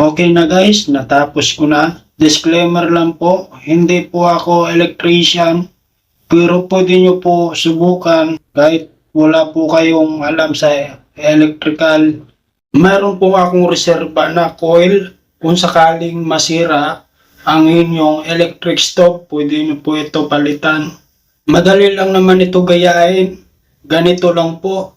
Okay na guys, natapos ko na. Disclaimer lang po, hindi po ako electrician. Pero pwede nyo po subukan kahit wala po kayong alam sa electrical. Meron po akong reserva na coil kung sakaling masira ang inyong electric stove, pwede nyo po ito palitan. Madali lang naman ito gayahin. Ganito lang po.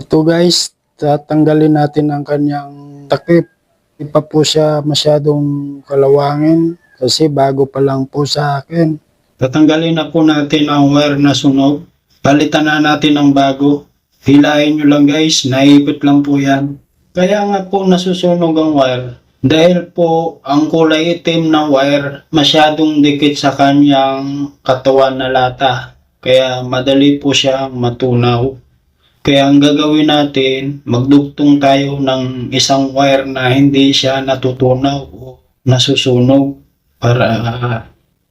Ito guys, tatanggalin natin ang kanyang takip. Hindi pa po siya masyadong kalawangin kasi bago pa lang po sa akin. Tatanggalin na po natin ang wire na sunog. Palitan na natin ang bago. Hilahin nyo lang guys, naipit lang po yan. Kaya nga po nasusunog ang wire. Dahil po ang kulay itim ng wire masyadong dikit sa kanyang katawan na lata. Kaya madali po siyang matunaw. Kaya ang gagawin natin, magdugtong tayo ng isang wire na hindi siya natutunaw o nasusunog para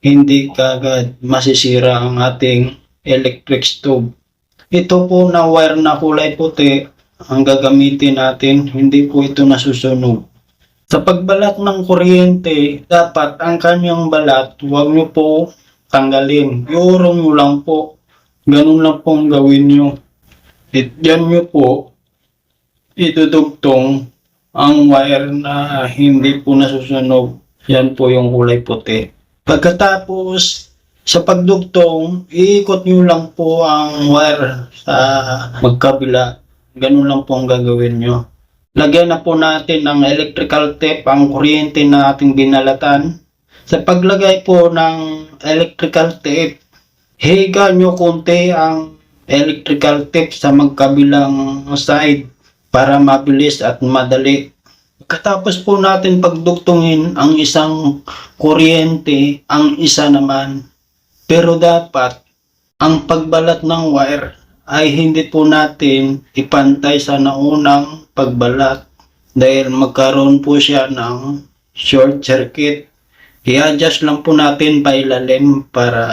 hindi kagad masisira ang ating electric stove. Ito po na wire na kulay puti ang gagamitin natin, hindi po ito nasusunog. Sa pagbalat ng kuryente, dapat ang kanyang balat, huwag nyo po tanggalin. Iurong nyo lang po. Ganun lang po ang gawin nyo. It, yan nyo po, itudugtong ang wire na hindi po nasusunog. Yan po yung kulay puti. Pagkatapos, sa pagdugtong, iikot nyo lang po ang wire sa magkabila. Ganun lang po ang gagawin nyo. Lagyan na po natin ng electrical tape ang kuryente na ating binalatan. Sa paglagay po ng electrical tape, higa nyo konti ang electrical tape sa magkabilang side para mabilis at madali. Katapos po natin pagdugtungin ang isang kuryente, ang isa naman. Pero dapat ang pagbalat ng wire ay hindi po natin ipantay sa naunang pagbalat dahil magkaroon po siya ng short circuit. I-adjust lang po natin pailalim para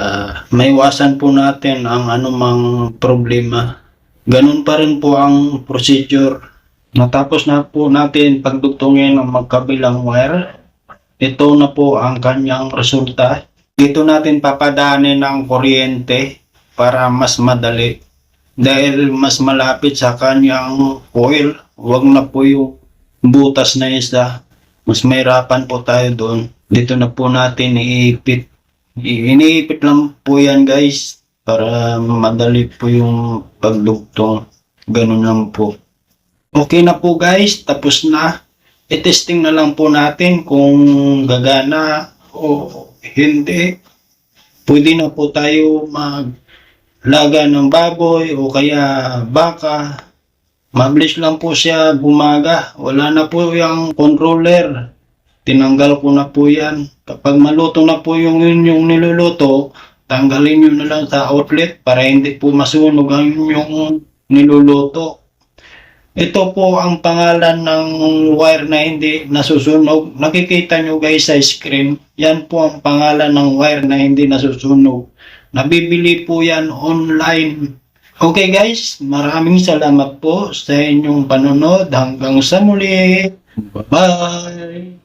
maiwasan po natin ang anumang problema. Ganun pa rin po ang procedure. Natapos na po natin pagdugtungin ang magkabilang wire. Ito na po ang kanyang resulta. Dito natin papadaanin ang kuryente para mas madali. Dahil mas malapit sa kanyang coil, huwag na po yung butas na isa. Mas mahirapan po tayo doon. Dito na po natin iipit. Iniipit lang po yan guys para madali po yung pagdugtong. Ganun lang po. Okay na po guys, tapos na. I-testing na lang po natin kung gagana o hindi. Pwede na po tayo maglaga ng baboy o kaya baka. Mabilis lang po siya bumaga. Wala na po yung controller. Tinanggal ko na po yan. Kapag maluto na po yung inyong niluluto, tanggalin nyo na lang sa outlet para hindi po masunog ang inyong niluluto. Ito po ang pangalan ng wire na hindi nasusunog. Nakikita nyo guys sa screen. Yan po ang pangalan ng wire na hindi nasusunog. Nabibili po yan online. Okay guys, maraming salamat po sa inyong panonood. Hanggang sa muli. Bye-bye!